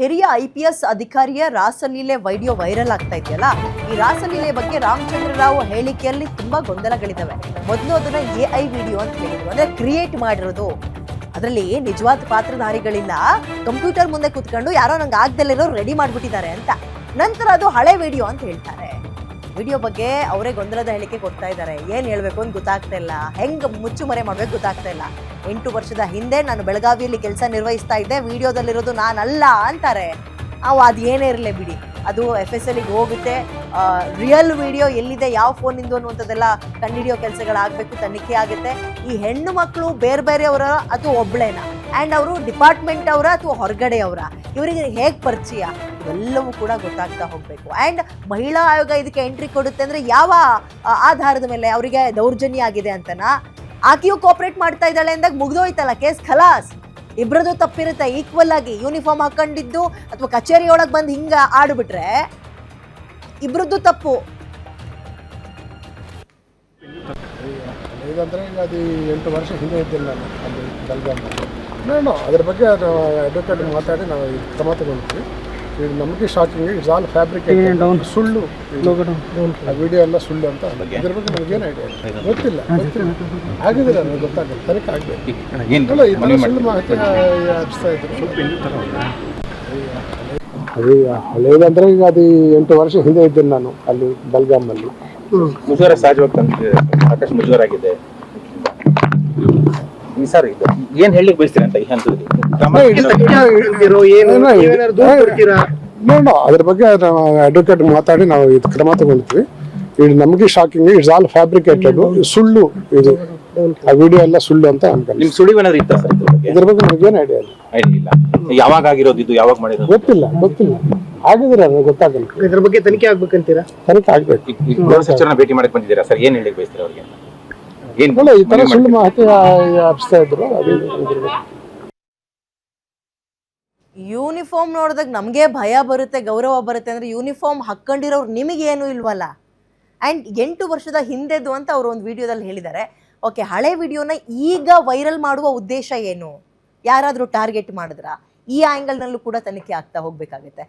ಹಿರಿಯ I P S ಅಧಿಕಾರಿಯ ರಾಸಲೀಲೆ video viral ಆಗ್ತಾ ಇದೆಯಲ್ಲ? ಈ ರಾಸಲೀಲೆ ಬಗ್ಗೆ ರಾಮಚಂದ್ರ ರಾವ್ ಹೇಳಿಕೆಯಲ್ಲಿ ತುಂಬಾ ಗೊಂದಲಗಳಿದ್ದಾವೆ ಮೊದಲು ಅದನ್ನ ಎ ಐ ವಿಡಿಯೋ ಅಂತ ಹೇಳಿದ್ರು. ಅಂದ್ರೆ ಕ್ರಿಯೇಟ್ ಮಾಡಿರೋದು. ಅದರಲ್ಲಿ ನಿಜವಾದ ಪಾತ್ರಧಾರಿಗಳಿಲ್ಲ. ಕಂಪ್ಯೂಟರ್ ಮುಂದೆ ಕುತ್ಕೊಂಡು ಯಾರೋ ನಂಗೆ ಆಗ್ದಲ್ಲಿರೋ ರೆಡಿ ಮಾಡ್ಬಿಟ್ಟಿದ್ದಾರೆ ಅಂತ. ನಂತರ ಅದು ಹಳೆ ವಿಡಿಯೋ ಅಂತ ಹೇಳ್ತಾರೆ. ವಿಡಿಯೋ ಬಗ್ಗೆ ಅವರೇ ಗೊಂದಲದ ಹೇಳಿಕೆ ಕೊಡ್ತಾ ಇದ್ದಾರೆ. ಏನು ಹೇಳಬೇಕು ಅಂತ ಗೊತ್ತಾಗ್ತಾ ಇಲ್ಲ. ಹೆಂಗೆ ಮುಚ್ಚುಮರೆ ಮಾಡಬೇಕು ಗೊತ್ತಾಗ್ತಾ ಇಲ್ಲ. ಎಂಟು ವರ್ಷದ ಹಿಂದೆ ನಾನು ಬೆಳಗಾವಿಯಲ್ಲಿ ಕೆಲಸ ನಿರ್ವಹಿಸ್ತಾ ಇದ್ದೆ. ವಿಡಿಯೋದಲ್ಲಿರೋದು ನಾನಲ್ಲ ಅಂತಾರೆ. ಅವು ಅದು ಏನೇ ಇರಲಿ ಬಿಡಿ. ಅದು ಎಫ್ ಎಸ್ ಎಲ್ಗೆ ಹೋಗುತ್ತೆ. ರಿಯಲ್ ವಿಡಿಯೋ ಎಲ್ಲಿದೆ, ಯಾವ ಫೋನಿಂದು ಅನ್ನುವಂಥದ್ದೆಲ್ಲ ಕಂಡುಹಿಡಿಯೋ ಕೆಲಸಗಳಾಗಬೇಕು, ತನಿಖೆ ಆಗುತ್ತೆ. ಈ ಹೆಣ್ಣು ಮಕ್ಕಳು ಬೇರೆ ಬೇರೆಯವರ ಅಥವಾ ಒಬ್ಳೇನ? ಆ್ಯಂಡ್ ಅವರು ಡಿಪಾರ್ಟ್ಮೆಂಟ್ ಅವರ ಅಥವಾ ಹೊರಗಡೆ ಅವರ ಇವರಿಗೆ ಹೇಗೆ ಪರಿಚಯ? ಎಲ್ಲವೂ ಕೂಡ ಗೊತ್ತಾಗ್ತಾ ಹೋಗಬೇಕು. ಆ್ಯಂಡ್ ಮಹಿಳಾ ಆಯೋಗ ಇದಕ್ಕೆ ಎಂಟ್ರಿ ಕೊಡುತ್ತೆ ಅಂದರೆ ಯಾವ ಆಧಾರದ ಮೇಲೆ ಅವರಿಗೆ ದೌರ್ಜನ್ಯ ಆಗಿದೆ ಅಂತನಾ? ಆಕೆಯು ಕೋಪರೇಟ್ ಮಾಡ್ತಾ ಇದ್ದಾಳೆ ಅಂದಾಗ ಮುಗ್ದೋಯ್ತಲ್ಲ ಕೇಸ್? ಖಲಾಸ್. ಇಬ್ಬರದು ತಪ್ಪಿರುತ್ತೆ. ಈಕ್ವಲ್ ಆಗಿ ಯೂನಿಫಾರ್ಮ್ ಹಾಕೊಂಡಿದ್ದು ಅಥವಾ ಕಚೇರಿ ಒಳಗೆ ಬಂದು ಹಿಂಗ ಆಡ್ಬಿಟ್ರೆ ಇಬ್ಬರದ್ದು ತಪ್ಪು. ಈಗ ಅದು ಎಂಟು ವರ್ಷ ಹಿಂದೆ ಇದ್ದಿಲ್ಲ ನಾನು ಅದು ಬೆಲ್ಗಾಮಲ್ಲಿ ನೋಡೋಣ ಅದ್ರ ಬಗ್ಗೆ ಅದು ಅಡ್ವೊಕೇಟ್ ಮಾತಾಡಿ ನಾವು ಈ ಕ್ರಮ ತಗೊಳ್ತೀವಿ ಇದು ನಮಗೆ ಶಾಕಿಂಗ್ ಇಟ್ಸ್ ಆಲ್ ಫ್ಯಾಬ್ರಿಕ್ ಸುಳ್ಳು. ಆ ವಿಡಿಯೋ ಎಲ್ಲ ಸುಳ್ಳು ಅಂತ. ಇದ್ರ ಬಗ್ಗೆ ನಮಗೇನು ಐಡಿಯಾ ಗೊತ್ತಿಲ್ಲ ಗೊತ್ತಿಲ್ಲ. ಆಗಿದ್ರೆ ನನಗೆ ಗೊತ್ತಾಗುತ್ತೆ ತನಿಖೆ ಆಗಬೇಕು. ಅಲ್ಲ ಥರ ಸುಳ್ಳು ಮಾಹಿತಿ ಹಚ್ತಾ ಇದ್ರು. ಅದು ಹಳೇದಂದ್ರೆ ಈಗ ಅದು ಎಂಟು ವರ್ಷ ಹಿಂದೆ ಇದ್ದೀನಿ ನಾನು ಅಲ್ಲಿ ಬೆಲ್ಗಾಮಲ್ಲಿ ಮುಜುಗರ ಸಹಜವಾಗಿ ಆಗಿದೆ. ಸರ್ ಇದು ಏನ್ ಹೇಳಿ ಬಯಸ್ತೀರ ಅಂತ ಈ ಹಂತದಲ್ಲಿ ನೋಡೋಣ ಅದ್ರ ಬಗ್ಗೆ ನಾವು ಅಡ್ವೊಕೇಟ್ ಮಾತಾಡಿ ನಾವು ಇದು ಕ್ರಮ ತಗೊಳ್ತೀವಿ ಇದು ನಮಗೆ ಶಾಕಿಂಗ್ ಇಟ್ಸ್ ಆಲ್ ಫ್ಯಾಬ್ರಿಕೇಟೆಡ್ ಸುಳ್ಳು ಇದು ಆ ವಿಡಿಯೋ ಎಲ್ಲ ಸುಳ್ಳು ಅಂತ ಅನ್ಕೊಂಡು ನಿಮ್ ಸುಳಿವು ಏನಾದ್ರು ಇತ್ತ ಸರ್ ಇದ್ರ ಬಗ್ಗೆ ನಮಗೇನು ಐಡಿಯಾ ಇಲ್ಲ ಐಡಿಯಾ ಇಲ್ಲ ಯಾವಾಗ ಆಗಿರೋದು ಇದು ಯಾವಾಗ ಮಾಡಿರೋದು ಗೊತ್ತಿಲ್ಲ ಗೊತ್ತಿಲ್ಲ ಆಗಿದ್ರೆ ನನಗೆ ಗೊತ್ತಾಗಲ್ಲ ಇದ್ರ ಬಗ್ಗೆ ತನಿಖೆ ಆಗ್ಬೇಕಂತೀರಾ ತನಿಖೆ ಆಗ್ಬೇಕು ಗೃಹ ಸಚಿವರನ್ನ ಭೇಟಿ ಮಾಡಕ್ ಬಂದಿದ್ದೀರಾ ಸರ್ ಏನ್ ಹೇಳಿ ಬಯಸ್ತೀರಾ ಅವ್ರಿಗೆ ಅಲ್ಲ ಈ ಥರ ಸುಳ್ಳು ಮಾಹಿತಿ ಹಚ್ತಾ ಇದ್ರು ಅದು ಇದ್ರ ಬಗ್ಗೆ ಯೂನಿಫಾರ್ಮ್ ನೋಡಿದಾಗ ನಮಗೆ ಭಯ ಬರುತ್ತೆ ಗೌರವ ಬರುತ್ತೆ. ಅಂದ್ರೆ ಯೂನಿಫಾರ್ಮ್ ಹಾಕ್ಕೊಂಡಿರೋರು ನಿಮಗೇನು ಇಲ್ವಲ್ಲ? ಆ್ಯಂಡ್ ಎಂಟು ವರ್ಷದ ಹಿಂದೆದು ಅಂತ ಅವರು ಒಂದು ವಿಡಿಯೋದಲ್ಲಿ ಹೇಳಿದ್ದಾರೆ. ಓಕೆ ಹಳೆ ವಿಡಿಯೋನ ಈಗ ವೈರಲ್ ಮಾಡುವ ಉದ್ದೇಶ ಏನು? ಯಾರಾದರೂ ಟಾರ್ಗೆಟ್ ಮಾಡಿದ್ರಾ? ಈ ಆ್ಯಂಗಲ್ನಲ್ಲೂ ಕೂಡ ತನಿಖೆ ಆಗ್ತಾ ಹೋಗಬೇಕಾಗುತ್ತೆ.